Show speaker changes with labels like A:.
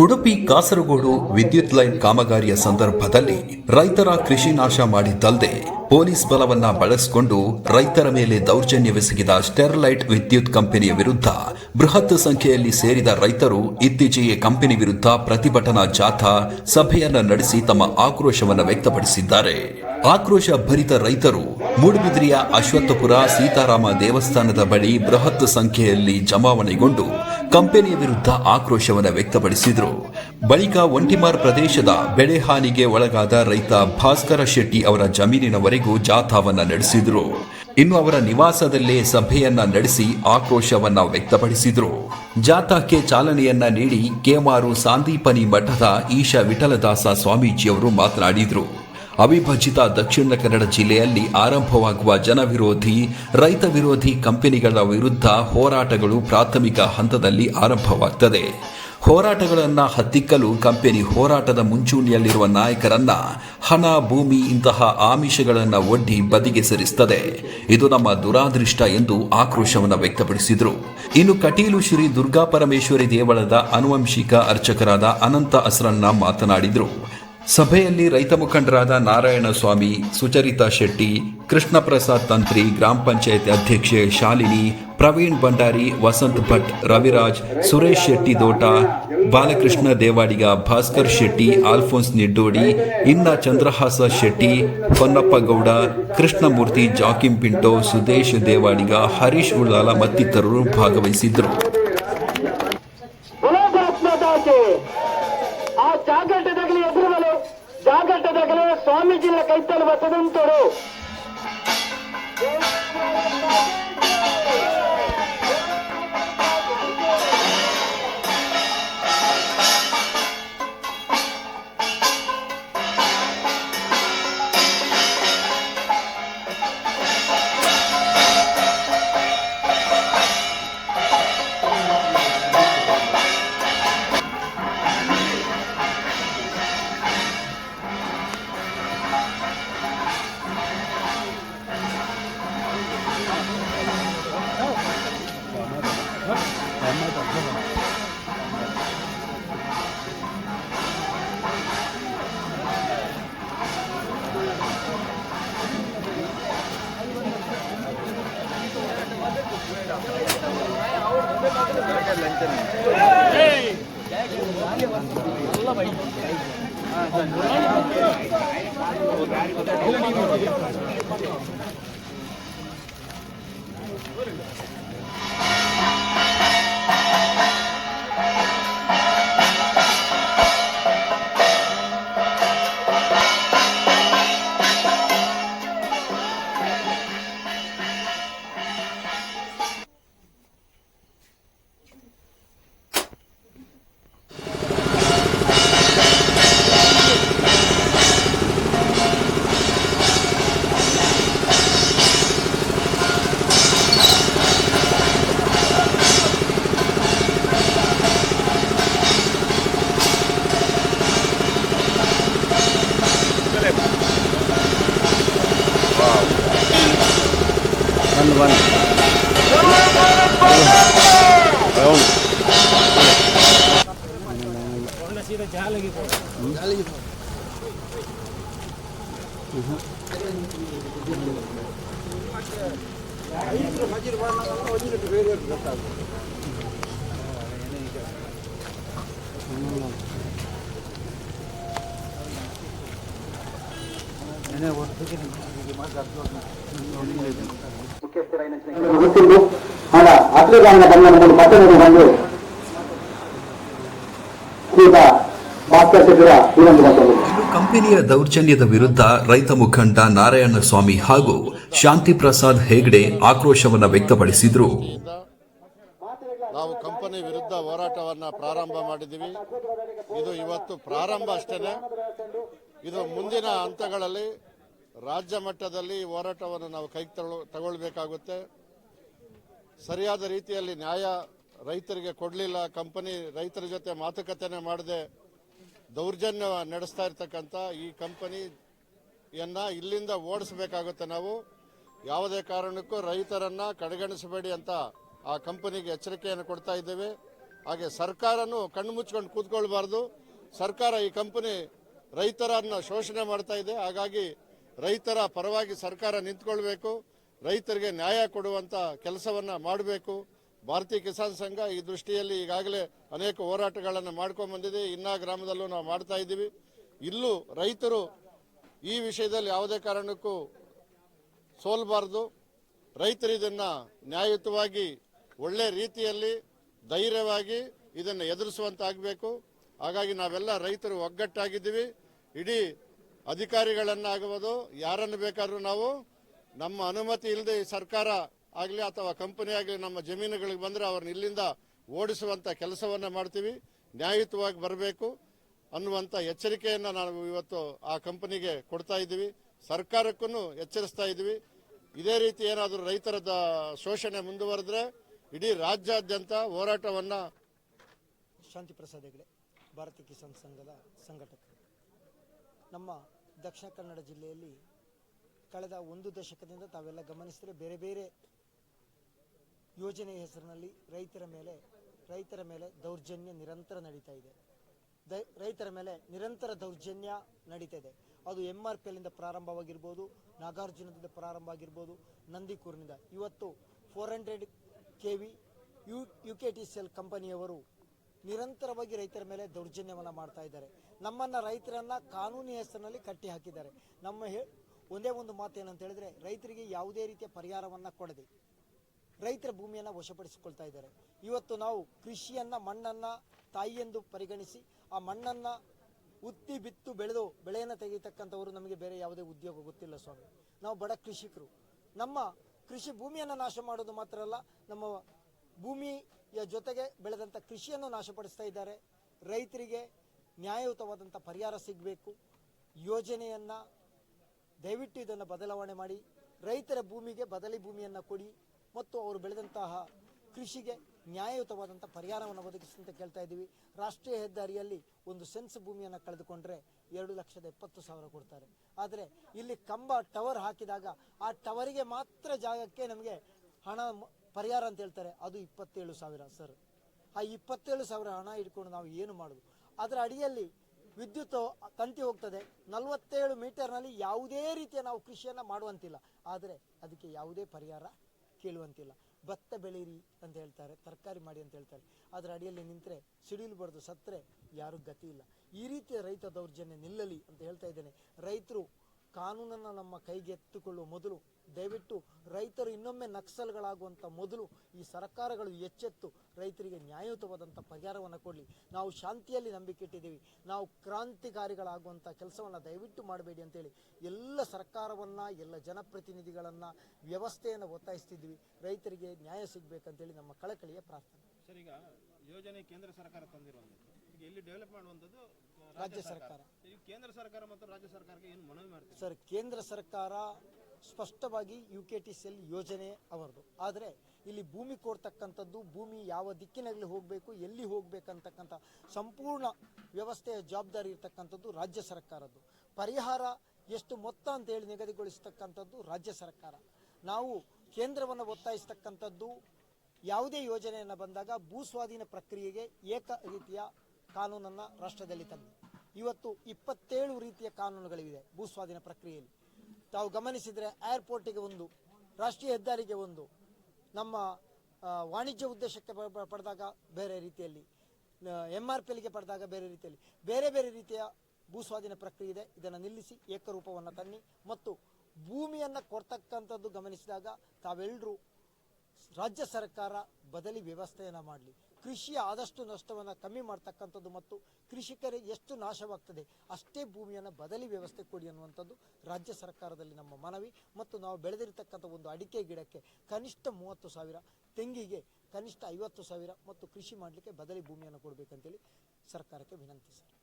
A: ಉಡುಪಿ ಕಾಸರಗೋಡು ವಿದ್ಯುತ್ ಲೈನ್ ಕಾಮಗಾರಿಯ ಸಂದರ್ಭದಲ್ಲಿ ರೈತರ ಕೃಷಿ ನಾಶ ಮಾಡಿದ್ದಲ್ಲದೆ ಪೊಲೀಸ್ ಬಲವನ್ನ ಬಳಸಿಕೊಂಡು ರೈತರ ಮೇಲೆ ದೌರ್ಜನ್ಯವೆಸಗಿದ ಸ್ಟೆರ್ಲೈಟ್ ವಿದ್ಯುತ್ ಕಂಪನಿಯ ವಿರುದ್ಧ ಬೃಹತ್ ಸಂಖ್ಯೆಯಲ್ಲಿ ಸೇರಿದ ರೈತರು ಇತ್ತೀಚೆಗೆ ಕಂಪನಿ ವಿರುದ್ಧ ಪ್ರತಿಭಟನಾ ಜಾಥಾ ಸಭೆಯನ್ನ ನಡೆಸಿ ತಮ್ಮ ಆಕ್ರೋಶವನ್ನು ವ್ಯಕ್ತಪಡಿಸಿದ್ದಾರೆ. ಆಕ್ರೋಶ ಭರಿತ ರೈತರು ಮೂಡುಬಿದ್ರಿಯ ಅಶ್ವತ್ಥಪುರ ಸೀತಾರಾಮ ದೇವಸ್ಥಾನದ ಬಳಿ ಬೃಹತ್ ಸಂಖ್ಯೆಯಲ್ಲಿ ಜಮಾವಣೆಗೊಂಡು ಕಂಪನಿಯ ವಿರುದ್ಧ ಆಕ್ರೋಶವನ್ನು ವ್ಯಕ್ತಪಡಿಸಿದರು. ಬಳಿಕ ಒಂಟಿಮಾರ್ ಪ್ರದೇಶದ ಬೆಳೆ ಹಾನಿಗೆ ಒಳಗಾದ ರೈತ ಭಾಸ್ಕರ ಶೆಟ್ಟಿ ಅವರ ಜಮೀನಿನವರೆಗೂ ಜಾಥಾವನ್ನ ನಡೆಸಿದರು. ಇನ್ನು ಅವರ ನಿವಾಸದಲ್ಲೇ ಸಭೆಯನ್ನ ನಡೆಸಿ ಆಕ್ರೋಶವನ್ನ ವ್ಯಕ್ತಪಡಿಸಿದರು. ಜಾಥಾಕ್ಕೆ ಚಾಲನೆಯನ್ನ ನೀಡಿ ಕೇಮಾರು ಸಾಂದೀಪನಿ ಮಠದ ಈಶ ವಿಠಲದಾಸ ಸ್ವಾಮೀಜಿಯವರು ಮಾತನಾಡಿದರು. ಅವಿಭಜಿತ ದಕ್ಷಿಣ ಕನ್ನಡ ಜಿಲ್ಲೆಯಲ್ಲಿ ಆರಂಭವಾಗುವ ಜನವಿರೋಧಿ, ರೈತ ವಿರೋಧಿ ಕಂಪನಿಗಳ ವಿರುದ್ಧ ಹೋರಾಟಗಳು ಪ್ರಾಥಮಿಕ ಹಂತದಲ್ಲಿ ಆರಂಭವಾಗ್ತದೆ. ಹೋರಾಟಗಳನ್ನು ಹತ್ತಿಕ್ಕಲು ಕಂಪನಿ ಹೋರಾಟದ ಮುಂಚೂಣಿಯಲ್ಲಿರುವ ನಾಯಕರನ್ನ ಹಣ, ಭೂಮಿ ಇಂತಹ ಆಮಿಷಗಳನ್ನು ಒಡ್ಡಿ ಬದಿಗೆ ಸರಿಸುತ್ತದೆ ಇದು ನಮ್ಮ ದುರಾದೃಷ್ಟ ಎಂದು ಆಕ್ರೋಶವನ್ನು ವ್ಯಕ್ತಪಡಿಸಿದರು. ಇನ್ನು ಕಟೀಲು ಶ್ರೀ ದುರ್ಗಾ ಪರಮೇಶ್ವರಿ ದೇವಳದ ಅನುವಂಶಿಕ ಅರ್ಚಕರಾದ ಅನಂತ ಅಸ್ರಣ್ಣ ಮಾತನಾಡಿದರು. ಸಭೆಯಲ್ಲಿ ರೈತ ಮುಖಂಡರಾದ ನಾರಾಯಣ ಸ್ವಾಮಿ ಸುಚರಿತಾ ಶೆಟ್ಟಿ ಕೃಷ್ಣ ಪ್ರಸಾದ್ ತಂತ್ರಿ, ಗ್ರಾಮ ಪಂಚಾಯತ್ ಅಧ್ಯಕ್ಷೆ ಶಾಲಿನಿ, ಪ್ರವೀಣ್ ಭಂಡಾರಿ, ವಸಂತ್ ಭಟ್, ರವಿರಾಜ್, ಸುರೇಶ್ ಶೆಟ್ಟಿ ದೋಟ, ಬಾಲಕೃಷ್ಣ ದೇವಾಡಿಗ ಭಾಸ್ಕರ್ ಶೆಟ್ಟಿ, ಆಲ್ಫೋನ್ಸ್ ನಿಡ್ಡೋಡಿ, ಇನ್ನ ಚಂದ್ರಹಾಸ ಶೆಟ್ಟಿ ಪೊನ್ನಪ್ಪಗೌಡ ಕೃಷ್ಣಮೂರ್ತಿ ಜಾಕಿಂ ಪಿಂಟೋ, ಸುದೇಶ್ ದೇವಾಡಿಗ, ಹರೀಶ್ ಉಳ್ಳಾಲ ಮತ್ತಿತರರು ಭಾಗವಹಿಸಿದ್ದರು.
B: ಜಾಗಟದಾಗಲಿ ಸ್ವಾಮೀಜಿನ ಕೈತಲು
C: లంచన్ വന്ന്
D: വന്ന് എന്നെ ഓർപ്പിക്കുന്നു ಗೊತ್ತಿದ್ದು ಪಟ್ಟಣಕ್ಕೆ ಬಂದು
A: ಕಂಪನಿಯ ದೌರ್ಜನ್ಯದ ವಿರುದ್ಧ ರೈತ ಮುಖಂಡ ನಾರಾಯಣ ಸ್ವಾಮಿ ಹಾಗೂ ಶಾಂತಿ ಪ್ರಸಾದ್ ಹೆಗ್ಡೆ ಆಕ್ರೋಶವನ್ನು ವ್ಯಕ್ತಪಡಿಸಿದರು.
E: ನಾವು ಕಂಪನಿ ವಿರುದ್ಧ ಹೋರಾಟವನ್ನ ಪ್ರಾರಂಭ ಮಾಡಿದ್ದೀವಿ. ಇದು ಇವತ್ತು ಪ್ರಾರಂಭ ಅಷ್ಟೇ ಇದು ಮುಂದಿನ ಹಂತಗಳಲ್ಲಿ ರಾಜ್ಯ ಮಟ್ಟದಲ್ಲಿ ಹೋರಾಟವನ್ನು ನಾವು ತಗೊಳ್- ತಗೊಳ್ಬೇಕಾಗುತ್ತೆ. ಸರಿಯಾದ ರೀತಿಯಲ್ಲಿ ನ್ಯಾಯ ರೈತರಿಗೆ ಕೊಡಲಿಲ್ಲ, ಕಂಪನಿ ರೈತರ ಜೊತೆ ಮಾತುಕತೆನೆ ಮಾಡದೆ ದೌರ್ಜನ್ಯ ನಡೆಸ್ತಾ ಇರ್ತಕ್ಕಂಥ ಈ ಕಂಪನಿಯನ್ನ ಇಲ್ಲಿಂದ ಓಡಿಸಬೇಕಾಗುತ್ತೆ ನಾವು. ಯಾವುದೇ ಕಾರಣಕ್ಕೂ ರೈತರನ್ನ ಕಡೆಗಣಿಸಬೇಡಿ ಅಂತ ಆ ಕಂಪನಿಗೆ ಎಚ್ಚರಿಕೆಯನ್ನು ಕೊಡ್ತಾ ಇದ್ದೇವೆ. ಹಾಗೆ ಸರ್ಕಾರನೂ ಕಣ್ಣು ಮುಚ್ಕೊಂಡು ಕೂತ್ಕೊಳ್ಬಾರ್ದು. ಸರ್ಕಾರ ಈ ಕಂಪನಿ ರೈತರನ್ನ ಶೋಷಣೆ ಮಾಡ್ತಾ ಇದೆ. ಹಾಗಾಗಿ ರೈತರ ಪರವಾಗಿ ಸರ್ಕಾರ ನಿಂತ್ಕೊಳ್ಬೇಕು, ರೈತರಿಗೆ ನ್ಯಾಯ ಕೊಡುವಂತ ಕೆಲಸವನ್ನ ಮಾಡಬೇಕು. ಭಾರತೀಯ ಕಿಸಾನ್ ಸಂಘ ಈ ದೃಷ್ಟಿಯಲ್ಲಿ ಈಗಾಗಲೇ ಅನೇಕ ಹೋರಾಟಗಳನ್ನು ಮಾಡ್ಕೊಂಡ್ ಬಂದಿದೆ. ಇನ್ನ ಗ್ರಾಮದಲ್ಲೂ ನಾವು ಮಾಡ್ತಾ ಇದ್ದೀವಿ. ಇಲ್ಲೂ ರೈತರು ಈ ವಿಷಯದಲ್ಲಿ ಯಾವುದೇ ಕಾರಣಕ್ಕೂ ಸೋಲ್ಬಾರ್ದು. ರೈತರು ಇದನ್ನ ನ್ಯಾಯಯುತವಾಗಿ, ಒಳ್ಳೆ ರೀತಿಯಲ್ಲಿ, ಧೈರ್ಯವಾಗಿ ಇದನ್ನು ಎದುರಿಸುವಂತಾಗಬೇಕು. ಹಾಗಾಗಿ ನಾವೆಲ್ಲ ರೈತರು ಒಗ್ಗಟ್ಟಾಗಿದ್ದೀವಿ. ಇಡೀ ಅಧಿಕಾರಿಗಳನ್ನಾಗಬಹುದು ಯಾರನ್ನು ಬೇಕಾದರೂ ನಾವು ನಮ್ಮ ಅನುಮತಿ ಇಲ್ಲದೆ ಸರ್ಕಾರ ಆಗಲಿ ಅಥವಾ ಕಂಪನಿ ಆಗಲಿ ನಮ್ಮ ಜಮೀನುಗಳಿಗೆ ಬಂದರೆ ಅವ್ರನ್ನ ಇಲ್ಲಿಂದ ಓಡಿಸುವಂಥ ಕೆಲಸವನ್ನು ಮಾಡ್ತೀವಿ. ನ್ಯಾಯಯುತವಾಗಿ ಬರಬೇಕು ಅನ್ನುವಂಥ ಎಚ್ಚರಿಕೆಯನ್ನು ನಾವು ಇವತ್ತು ಆ ಕಂಪನಿಗೆ ಕೊಡ್ತಾ ಇದ್ದೀವಿ. ಸರ್ಕಾರಕ್ಕೂ ಎಚ್ಚರಿಸ್ತಾ ಇದ್ದೀವಿ. ಇದೇ ರೀತಿ ಏನಾದರೂ ರೈತರ ಶೋಷಣೆ ಮುಂದುವರೆದ್ರೆ ಇಡೀ ರಾಜ್ಯಾದ್ಯಂತ ಹೋರಾಟವನ್ನು
A: ಶಾಂತಿ ಪ್ರಸಾದ್ ಹೆಗಡೆ, ಭಾರತೀಯ ಕಿಸಾನ್ ಸಂಘದ ಸಂಘಟಕ. ನಮ್ಮ ದಕ್ಷಿಣ ಕನ್ನಡ ಜಿಲ್ಲೆಯಲ್ಲಿ ಕಳೆದ ಒಂದು ದಶಕದಿಂದ ತಾವೆಲ್ಲ ಗಮನಿಸಿದರೆ ಬೇರೆ ಬೇರೆ ಯೋಜನೆಯ ಹೆಸರಿನಲ್ಲಿ ರೈತರ ಮೇಲೆ ರೈತರ ಮೇಲೆ ದೌರ್ಜನ್ಯ ನಿರಂತರ ನಡೀತಾ ಇದೆ. ರೈತರ ಮೇಲೆ ನಿರಂತರ ದೌರ್ಜನ್ಯ ನಡೀತಾ ಇದೆ. ಅದು ಎಂ ಆರ್ ಪಿ ಎಲ್ಲಿಂದ ಪ್ರಾರಂಭವಾಗಿರ್ಬೋದು, ನಾಗಾರ್ಜುನದಿಂದ ಪ್ರಾರಂಭ ಆಗಿರ್ಬೋದು, ನಂದಿಕೂರಿನಿಂದ. ಇವತ್ತು four hundred K V U U K T C L ಕಂಪನಿಯವರು ನಿರಂತರವಾಗಿ ರೈತರ ಮೇಲೆ ದೌರ್ಜನ್ಯವನ್ನು ಮಾಡ್ತಾ ಇದ್ದಾರೆ. ನಮ್ಮನ್ನ ರೈತರನ್ನ ಕಾನೂನಿ ಹೆಸರಿನಲ್ಲಿ ಕಟ್ಟಿ ಹಾಕಿದ್ದಾರೆ. ನಮ್ಮ ಹೇ, ಒಂದೇ ಒಂದು ಮಾತು ಏನಂತ ಹೇಳಿದ್ರೆ, ರೈತರಿಗೆ ಯಾವುದೇ ರೀತಿಯ ಪರಿಹಾರವನ್ನ ಕೊಡದೆ ರೈತರ ಭೂಮಿಯನ್ನು ವಶಪಡಿಸಿಕೊಳ್ತಾ ಇದ್ದಾರೆ. ಇವತ್ತು ನಾವು ಕೃಷಿಯನ್ನ, ಮಣ್ಣನ್ನ ತಾಯಿಯೆಂದು ಪರಿಗಣಿಸಿ, ಆ ಮಣ್ಣನ್ನ ಉತ್ತಿ ಬಿತ್ತು ಬೆಳೆದು ಬೆಳೆಯನ್ನು ತೆಗೆಯತಕ್ಕಂಥವರು ನಮಗೆ ಬೇರೆ ಯಾವುದೇ ಉದ್ಯೋಗ ಗೊತ್ತಿಲ್ಲ ಸ್ವಾಮಿ. ನಾವು ಬಡ ಕೃಷಿಕರು. ನಮ್ಮ ಕೃಷಿ ಭೂಮಿಯನ್ನು ನಾಶ ಮಾಡೋದು ಮಾತ್ರ ಅಲ್ಲ, ನಮ್ಮ ಭೂಮಿಯ ಜೊತೆಗೆ ಬೆಳೆದಂಥ ಕೃಷಿಯನ್ನು ನಾಶಪಡಿಸ್ತಾ ಇದ್ದಾರೆ. ರೈತರಿಗೆ ನ್ಯಾಯಯುತವಾದಂಥ ಪರಿಹಾರ ಸಿಗಬೇಕು. ಯೋಜನೆಯನ್ನು ದಯವಿಟ್ಟು ಇದನ್ನು ಬದಲಾವಣೆ ಮಾಡಿ. ರೈತರ ಭೂಮಿಗೆ ಬದಲಿ ಭೂಮಿಯನ್ನು ಕೊಡಿ ಮತ್ತು ಅವರು ಬೆಳೆದಂತಹ ಕೃಷಿಗೆ ನ್ಯಾಯಯುತವಾದಂಥ ಪರಿಹಾರವನ್ನು ಒದಗಿಸುವಂತೆ ಕೇಳ್ತಾ ಇದ್ದೀವಿ. ರಾಷ್ಟ್ರೀಯ ಹೆದ್ದಾರಿಯಲ್ಲಿ ಒಂದು ಸೆನ್ಸ್ ಭೂಮಿಯನ್ನು ಕಳೆದುಕೊಂಡ್ರೆ ಎರಡು ಲಕ್ಷದ ಎಪ್ಪತ್ತು ಸಾವಿರ ಕೊಡ್ತಾರೆ. ಆದರೆ ಇಲ್ಲಿ ಕಂಬ ಟವರ್ ಹಾಕಿದಾಗ ಆ ಟವರಿಗೆ ಮಾತ್ರ ಜಾಗಕ್ಕೆ ನಮಗೆ ಹಣ ಪರಿಹಾರ ಅಂತ ಹೇಳ್ತಾರೆ. ಅದು ಇಪ್ಪತ್ತೇಳು ಸಾವಿರ, ಸರ್. ಆ ಇಪ್ಪತ್ತೇಳು ಸಾವಿರ ಹಣ ಇಟ್ಕೊಂಡು ನಾವು ಏನು ಮಾಡೋದು? ಅದರ ಅಡಿಯಲ್ಲಿ ವಿದ್ಯುತ್ ತಂತಿ ಹೋಗ್ತದೆ. ನಲವತ್ತೇಳು ಮೀಟರ್ನಲ್ಲಿ ಯಾವುದೇ ರೀತಿಯ ನಾವು ಕೃಷಿಯನ್ನು ಮಾಡುವಂತಿಲ್ಲ. ಆದರೆ ಅದಕ್ಕೆ ಯಾವುದೇ ಪರಿಹಾರ ಕೇಳುವಂತಿಲ್ಲ. ಭತ್ತ ಬೆಳೀರಿ ಅಂತ ಹೇಳ್ತಾರೆ, ತರಕಾರಿ ಮಾಡಿ ಅಂತ ಹೇಳ್ತಾರೆ. ಅದರ ಅಡಿಯಲ್ಲಿ ನಿಂತರೆ ಸಿಡಿಲು ಬಡ್ದು ಸತ್ತರೆ ಯಾರು ಗತಿ ಇಲ್ಲ. ಈ ರೀತಿಯ ರೈತ ದೌರ್ಜನ್ಯ ನಿಲ್ಲಲಿ ಅಂತ ಹೇಳ್ತಾ ಇದ್ದೇನೆ. ರೈತರು ಕಾನೂನನ್ನು ನಮ್ಮ ಕೈಗೆ ಎತ್ತುಕೊಳ್ಳುವ ಮೊದಲು, ದಯವಿಟ್ಟು ರೈತರು ಇನ್ನೊಮ್ಮೆ ನಕ್ಸಲ್ಗಳಾಗುವಂಥ ಮೊದಲು ಈ ಸರ್ಕಾರಗಳು ಎಚ್ಚೆತ್ತು ರೈತರಿಗೆ ನ್ಯಾಯಯುತವಾದಂಥ ಪರಿಹಾರವನ್ನು ಕೊಡಲಿ. ನಾವು ಶಾಂತಿಯಲ್ಲಿ ನಂಬಿಕೆ ಇಟ್ಟಿದ್ದೀವಿ. ನಾವು ಕ್ರಾಂತಿಕಾರಿಗಳಾಗುವಂಥ ಕೆಲಸವನ್ನು ದಯವಿಟ್ಟು ಮಾಡಬೇಡಿ ಅಂತೇಳಿ ಎಲ್ಲ ಸರ್ಕಾರವನ್ನು, ಎಲ್ಲ ಜನಪ್ರತಿನಿಧಿಗಳನ್ನು ವ್ಯವಸ್ಥೆಯನ್ನು ಒತ್ತಾಯಿಸ್ತಿದ್ವಿ ರೈತರಿಗೆ ನ್ಯಾಯ ಸಿಗಬೇಕಂತೇಳಿ ನಮ್ಮ ಕಳಕಳಿಯ ಪ್ರಾರ್ಥನೆ.
F: ಸರ್, ಈಗ ಯೋಜನೆ ಕೇಂದ್ರ ಸರ್ಕಾರ ತಂದಿರುವಂಥದ್ದು ಎಲ್ಲಿ ಡೆವಲಪ್ ಮಾಡುವಂಥದ್ದು
A: ರಾಜ್ಯ ಸರ್ಕಾರ.
F: ಕೇಂದ್ರ ಸರ್ಕಾರ ಮತ್ತು ರಾಜ್ಯ ಸರ್ಕಾರಕ್ಕೆ ಏನು ಮನವಿ ಮಾಡ್ತೀವಿ
A: ಸರ್ ಕೇಂದ್ರ ಸರ್ಕಾರ ಸ್ಪಷ್ಟವಾಗಿ U K T C L ಯೋಜನೆ ಅವರದು. ಆದರೆ ಇಲ್ಲಿ ಭೂಮಿ ಕೊಡ್ತಕ್ಕಂಥದ್ದು ಭೂಮಿ ಯಾವ ದಿಕ್ಕಿನಲ್ಲಿ ಹೋಗಬೇಕು ಎಲ್ಲಿ ಹೋಗ್ಬೇಕಂತಕ್ಕಂಥ ಸಂಪೂರ್ಣ ವ್ಯವಸ್ಥೆಯ ಜವಾಬ್ದಾರಿ ಇರತಕ್ಕಂಥದ್ದು ರಾಜ್ಯ ಸರ್ಕಾರದ್ದು. ಪರಿಹಾರ ಎಷ್ಟು ಮೊತ್ತ ಅಂತ ಹೇಳಿ ನಿಗದಿಗೊಳಿಸ್ತಕ್ಕಂಥದ್ದು ರಾಜ್ಯ ಸರ್ಕಾರ. ನಾವು ಕೇಂದ್ರವನ್ನು ಒತ್ತಾಯಿಸ್ತಕ್ಕಂಥದ್ದು ಯಾವುದೇ ಯೋಜನೆಯನ್ನು ಬಂದಾಗ ಭೂ ಸ್ವಾಧೀನ ಪ್ರಕ್ರಿಯೆಗೆ ಏಕ ರೀತಿಯ ಕಾನೂನನ್ನು ರಾಷ್ಟ್ರದಲ್ಲಿ ತಂದು. ಇವತ್ತು ಇಪ್ಪತ್ತೇಳು ರೀತಿಯ ಕಾನೂನುಗಳಿವೆ ಭೂಸ್ವಾಧೀನ ಪ್ರಕ್ರಿಯೆಯಲ್ಲಿ. ತಾವು ಗಮನಿಸಿದರೆ ಏರ್ಪೋರ್ಟಿಗೆ ಒಂದು, ರಾಷ್ಟ್ರೀಯ ಹೆದ್ದಾರಿಗೆ ಒಂದು, ನಮ್ಮ ವಾಣಿಜ್ಯ ಉದ್ದೇಶಕ್ಕೆ ಪಡೆದಾಗ ಬೇರೆ ರೀತಿಯಲ್ಲಿ ಎಂ ಆರ್ ಪಿ ಪಡೆದಾಗ ಬೇರೆ ರೀತಿಯಲ್ಲಿ. ಬೇರೆ ಬೇರೆ ರೀತಿಯ ಭೂಸ್ವಾಧೀನ ಪ್ರಕ್ರಿಯೆ ಇದೆ. ಇದನ್ನು ನಿಲ್ಲಿಸಿ, ಏಕರೂಪವನ್ನು ತನ್ನಿ ಮತ್ತು ಭೂಮಿಯನ್ನು ಕೊಡ್ತಕ್ಕಂಥದ್ದು ಗಮನಿಸಿದಾಗ ತಾವೆಲ್ಲರೂ ರಾಜ್ಯ ಸರ್ಕಾರ ಬದಲಿ ವ್ಯವಸ್ಥೆಯನ್ನು ಮಾಡಲಿ. ಕೃಷಿಯ ಆದಷ್ಟು ನಷ್ಟವನ್ನು ಕಮ್ಮಿ ಮಾಡ್ತಕ್ಕಂಥದ್ದು ಮತ್ತು ಕೃಷಿಕರಿಗೆ ಎಷ್ಟು ನಾಶವಾಗ್ತದೆ, ಅಷ್ಟೇ ಭೂಮಿಯನ್ನು ಬದಲಿ ವ್ಯವಸ್ಥೆ ಕೊಡಿ ಅನ್ನುವಂಥದ್ದು ರಾಜ್ಯ ಸರ್ಕಾರದಲ್ಲಿ ನಮ್ಮ ಮನವಿ. ಮತ್ತು ನಾವು ಬೆಳೆದಿರತಕ್ಕಂಥ ಒಂದು ಅಡಿಕೆ ಗಿಡಕ್ಕೆ ಕನಿಷ್ಠ ಮೂವತ್ತು ಸಾವಿರ, ತೆಂಗಿಗೆ ಕನಿಷ್ಠ ಐವತ್ತು ಸಾವಿರ ಮತ್ತು ಕೃಷಿ ಮಾಡಲಿಕ್ಕೆ ಬದಲಿ ಭೂಮಿಯನ್ನು ಕೊಡಬೇಕಂತೇಳಿ ಸರ್ಕಾರಕ್ಕೆ ವಿನಂತಿಸಿದೆ